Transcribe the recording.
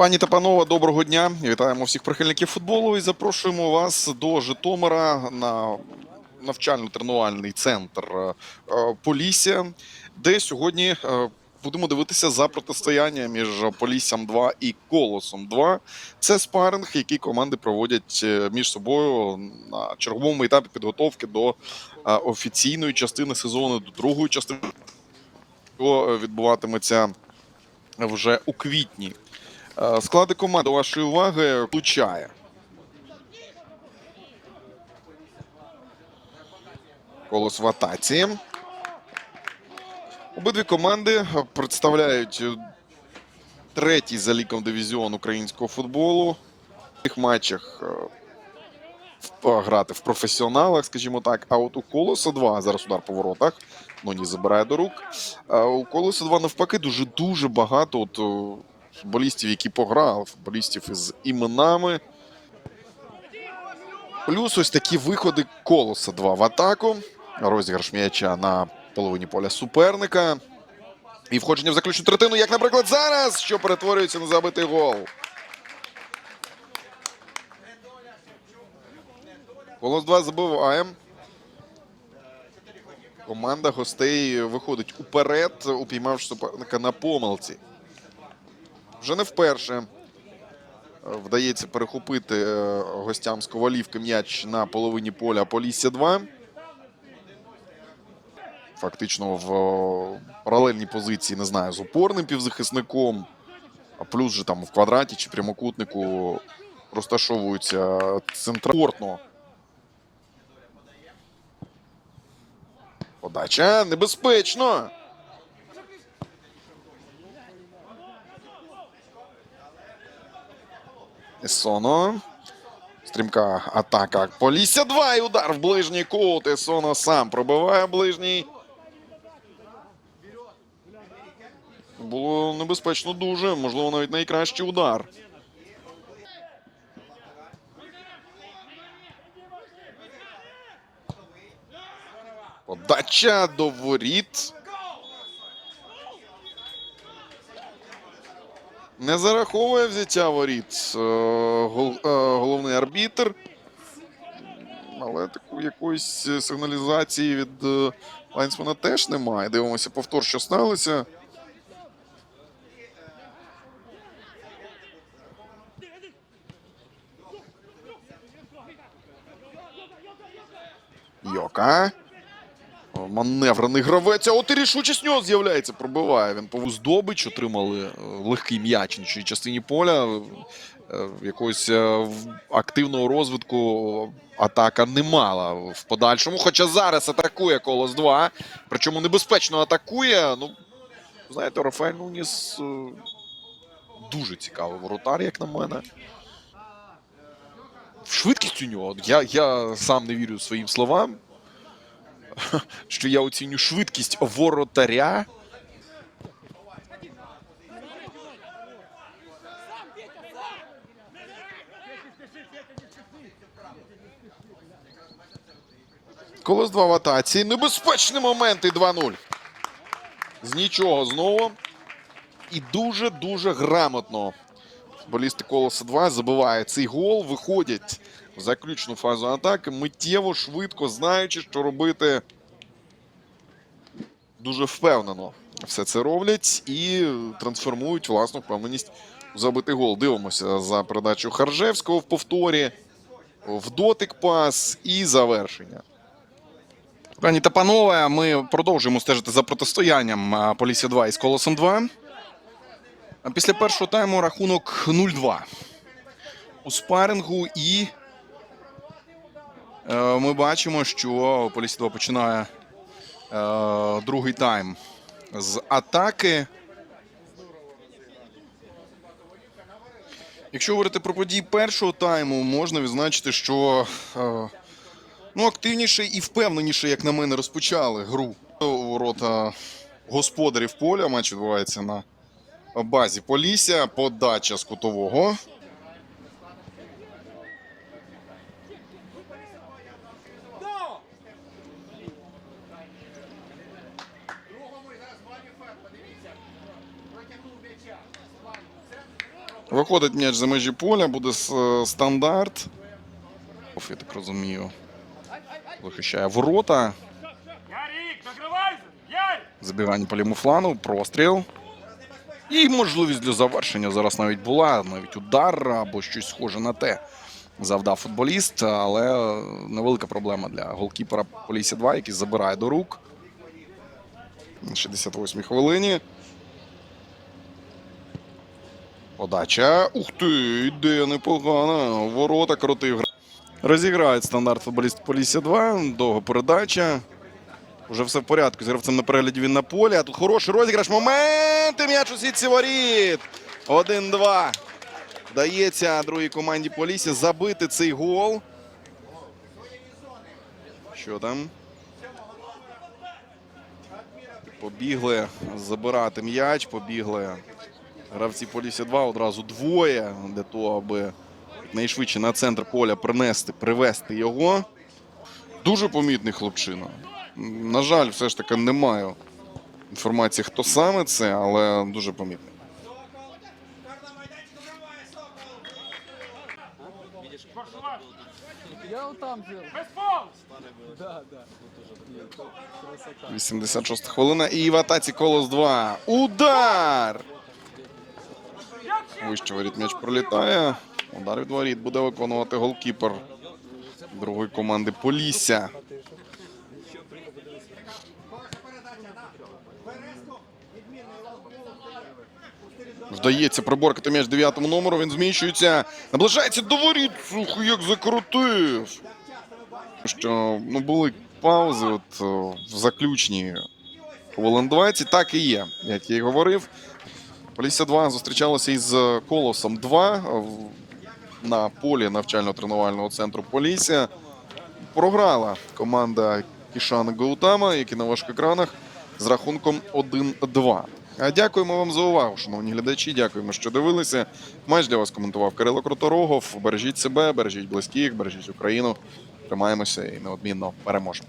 Пані та панове, доброго дня! Вітаємо всіх прихильників футболу і запрошуємо вас до Житомира на навчально-тренувальний центр е, е, Полісся, де сьогодні е, будемо дивитися за протистояння між Поліссям 2 і Колосом 2. Це спаринг, який команди проводять між собою на черговому етапі підготовки до офіційної частини сезону, до другої частини, що відбуватиметься вже у квітні. Е, Склади команд до вашої уваги включає. Колос в атаці. Обидві команди представляють е, третій за ліком дивізіон українського футболу. В цих матчах е, в- грати в професіоналах, скажімо так. А от у Колоса 2 зараз удар по воротах. Ноні забирає до рук. А у Колоса 2 навпаки дуже дуже багато от, футболістів, які пограли, футболістів із іменами. Плюс ось такі виходи Колоса 2 в атаку. Розіграш м'яча на половині поля суперника. І входження в заключну третину, як, наприклад, зараз, що перетворюється на забитий гол. Колос 2 забиває. Команда гостей виходить уперед, упіймавши суперника на помилці. Вже не вперше е, вдається перехопити е, гостям з Ковалівки м'яч на половині поля Полісся 2. Фактично в е, паралельній позиції, не знаю, з опорним півзахисником, а плюс же там в квадраті чи прямокутнику розташовуються центрпортно. Подача небезпечно. Есоно. Стрімка атака. Полісся 2 і удар в ближній кут. Есоно сам пробиває ближній. Було небезпечно дуже. Можливо, навіть найкращий удар. Подача до воріт. Не зараховує взяття воріт е, е, головний арбітр. Але таку якоїсь сигналізації від е, лайнсмена теж немає. Дивимося повтор, що сталося. Йока. Маневрений гравець. А от і рішучість нього з'являється. Пробиває. Він повз здобич, отримали е, легкий м'яч в частині поля. Е, Якогось е, активного розвитку атака не мала в подальшому. Хоча зараз атакує Колос 2. Причому небезпечно атакує. Ну, знаєте, Рафаель Нуніс дуже цікавий воротар, як на мене. Швидкість у нього. Я, я сам не вірю своїм словам що я оціню швидкість воротаря. Колос 2 в атаці. Небезпечний момент і 2-0. З нічого знову. І дуже-дуже грамотно. Футболісти Колоса 2 забивають цей гол, виходять заключну фазу атаки, миттєво, швидко, знаючи, що робити. Дуже впевнено все це роблять і трансформують власну впевненість в забитий гол. Дивимося за передачу Харжевського в повторі, в дотик пас і завершення. Пані та панове, ми продовжуємо стежити за протистоянням а, Полісся 2 із Колосом 2. Після першого тайму рахунок 0-2 у спарингу. І ми бачимо, що Полісся 2 починає е, другий тайм з атаки. Якщо говорити про події першого тайму, можна відзначити, що е, ну, активніше і впевненіше, як на мене, розпочали гру ворота господарів поля. Матч відбувається на базі Полісся. Подача з кутового. Виходить м'яч за межі поля, буде стандарт. Я так розумію. Захищає ворота. Забігання по лівому флану, простріл. І можливість для завершення зараз навіть була. Навіть удар або щось схоже на те. Завдав футболіст, але невелика проблема для голкіпера Полісся 2, який забирає до рук. На 68-й хвилині. Подача. Ух ти, йде непогано. Ворота крутив. Розіграють стандарт футболіст Полісся 2. Довга передача. Уже все в порядку. З гравцем на перегляді він на полі. А тут хороший розіграш. Момент. І м'яч у сітці воріт. 1-2. Дається другій команді Полісся забити цей гол. Що там? Побігли забирати м'яч. Побігли гравці Полісся 2. Одразу двоє для того, аби найшвидше на центр поля принести, привести його. Дуже помітний хлопчина. На жаль, все ж таки не маю інформації, хто саме це, але дуже помітний. Я вот там жил. Без! Да, да. 86 хвилина. І в атаці колос 2. Удар! Вище воріт м'яч пролітає. Удар від воріт буде виконувати голкіпер другої команди Полісся. Вдається приборкати м'яч дев'ятому номеру. Він зміщується. Наближається до воріт. Сух, як закрутив. Що ну, були паузи от, в заключній хвилин 20. Так і є, як я і говорив. Полісся 2 зустрічалося із Колосом 2 на полі навчально-тренувального центру Полісся. Програла команда Кішана Гаутама, які на ваших екранах з рахунком 1-2. А Дякуємо вам за увагу, шановні глядачі. Дякуємо, що дивилися. Матч для вас коментував Кирило Круторогов. Бережіть себе, бережіть близьких, бережіть Україну. Тримаємося і неодмінно переможемо.